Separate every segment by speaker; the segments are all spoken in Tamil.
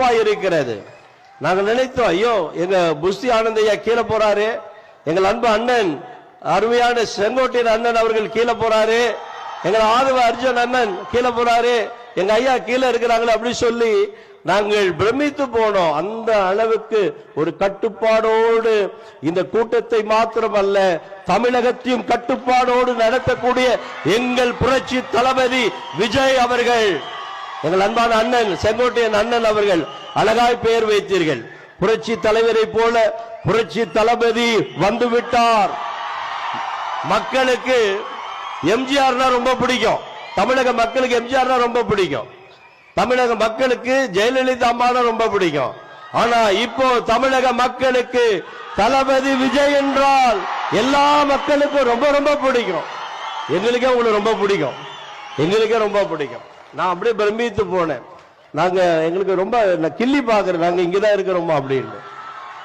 Speaker 1: பூரிப்பா இருக்கிறது. நாங்கள் நினைத்தோம் ஐயோ எங்க புஷ்டி ஆனந்தையா கீழே போறாரு. எங்கள் அன்பு அண்ணன் அருமையான செங்கோட்டையன் அண்ணன் அவர்கள் கீழே போறாரு. எங்கள் ஆதவ அர்ஜுன் அண்ணன் கீழே போறாரு. எங்க ஐயா கீழே இருக்கிறாங்களே அப்படின்னு சொல்லி நாங்கள் பிரமித்து போனோம். அந்த அளவுக்கு ஒரு கட்டுப்பாடோடு இந்த கூட்டத்தை மாத்திரமல்ல தமிழகத்தையும் கட்டுப்பாடோடு நடத்தக்கூடிய எங்கள் புரட்சி தளபதி விஜய் அவர்கள். எங்கள் அன்பான அண்ணன் செங்கோட்டையன் அண்ணன் அவர்கள் அழகாய் பெயர் வைத்தீர்கள். புரட்சி தலைவரை போல புரட்சி தளபதி வந்து விட்டார் மக்களுக்கு எம்ஜிஆர்னா ரொம்ப பிடிக்கும். தமிழக மக்களுக்கு எம்ஜிஆர்னா ரொம்ப பிடிக்கும். தமிழக மக்களுக்கு ஜெயலலிதா அம்மானா ரொம்ப பிடிக்கும். ஆனா இப்போ தமிழக மக்களுக்கு தளபதி விஜய் என்றால் எல்லா மக்களுக்கும் ரொம்ப ரொம்ப பிடிக்கும். எங்களுக்கே உங்களுக்கு ரொம்ப பிடிக்கும். எங்களுக்கே ரொம்ப பிடிக்கும். நான் அப்படியே பிரமித்து போனேன். நாங்க எங்களுக்கு ரொம்ப நான் கிள்ளி பாக்குறேன் நாங்க இங்கதான் இருக்கிறோமா அப்படின்னு.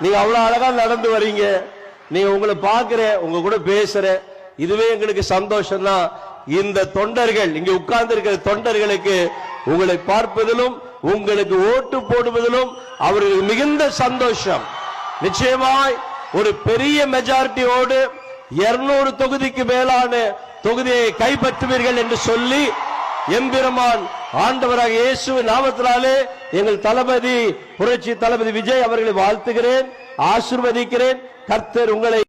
Speaker 1: நீங்க அவ்வளவு அழகா நடந்து வரீங்க. நீங்க உங்களை பாக்குற உங்க கூட பேசுற. இதுவே எங்களுக்கு சந்தோஷம் தான் இந்த தொண்டர்கள் இங்க உட்கார்ந்து இருக்கிற தொண்டர்களுக்கு உங்களை பார்ப்பதிலும் உங்களுக்கு ஓட்டு போடுவதிலும் அவர்களுக்கு மிகுந்த சந்தோஷம். நிச்சயமாய் ஒரு பெரிய மெஜாரிட்டியோடு 200 தொகுதிக்கு மேலான தொகுதியை கைப்பற்றுவீர்கள் என்று சொல்லி எம்பெருமான் ஆண்டவராக இயேசு நாமத்தினாலே எங்கள் தளபதி புரட்சி தளபதி விஜய் அவர்களை வாழ்த்துகிறேன் ஆசிர்வதிக்கிறேன். கர்த்தர் உங்களை